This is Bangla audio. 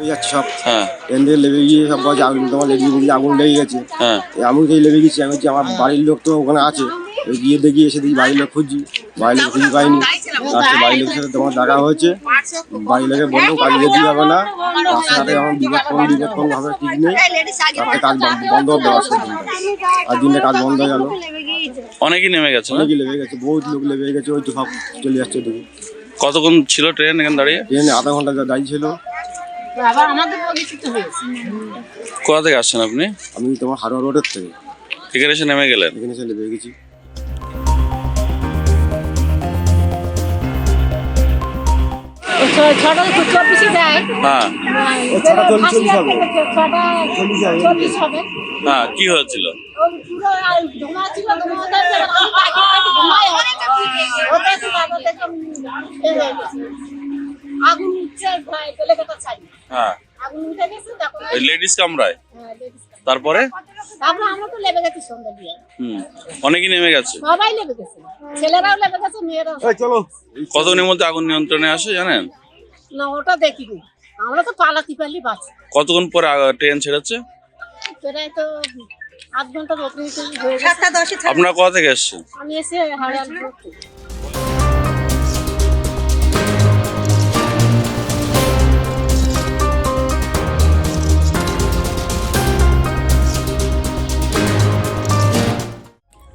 হয়ে যাচ্ছে সব। হ্যাঁ। গিয়ে সব বলছে আগুন তোমার লেগে আগুন লেগে গেছে। হ্যাঁ। লেগে গেছি আমি আমার বাড়ির লোক তো ওখানে আছে। গিয়ে দেখি এসে দেখি বাড়ির লোক খুঁজছি বাড়ির লোক খুঁজে পাইনি। লাস্টে বাড়ির লোকের সাথে তোমার দেখা হয়েছে। বাড়ির লোকে বলল কাজ যেতে হবে না রাস্তাঘাটে আমার বিপদ কোন বিপদ কোন ভাবে ঠিক নেই। রাতে কাজ বন্ধ- বন্ধ হবে আর দিনে কাজ বন্ধ হয়ে গেল। অনেকই নেমে গেছে অনেকই লেগে গেছে বহুত লোক লেগে গেছে ওই তো সব চলে যাচ্ছে দেখি কতক্ষণ ছিল ট্রেন এখানে দাঁড়িয়ে? ট্রেনে আধা ঘণ্টা দাঁড়িয়ে ছিল। কোথা থেকে আসছেন আপনি? আমি তোমার হারোয়া রোডের থেকে। এখানে এসে নেমে গেলেন? এখানে এসে লেগে গেছি। ছটা চব্বিশে দেয় হ্যাঁ। ও ছটা চল্লিশ চল্লিশ হবে। চল্লিশ হবে। হ্যাঁ কি হয়েছিল? হয়ে। আগুন উঠছে এলাকাটা ছাই হ্যাঁ। আগুন উঠে গেছে তখন ওই লেডিস কামরায়? হ্যাঁ, তারপরে? তারপরে আমরা তো লেবে গেছি সন্ধ্যা দিয়ে। হুম অনেকই নেমে গেছে। সবাই লেবে গেছে। ছেলেরাও লেবে গেছে মেয়েরাও এই চলো। কতদিনের মধ্যে আগুন নিয়ন্ত্রণে আসে জানেন? না ওটা দেখিনি আমরা তো বাঁচি। কতক্ষণ পরে ট্রেন ছেড়েছে? প্রায় তো আধ ঘণ্টার ওপরে হয়ে গেছে। আপনারা কোথা থেকে এসছেন? আমি এসে হারাল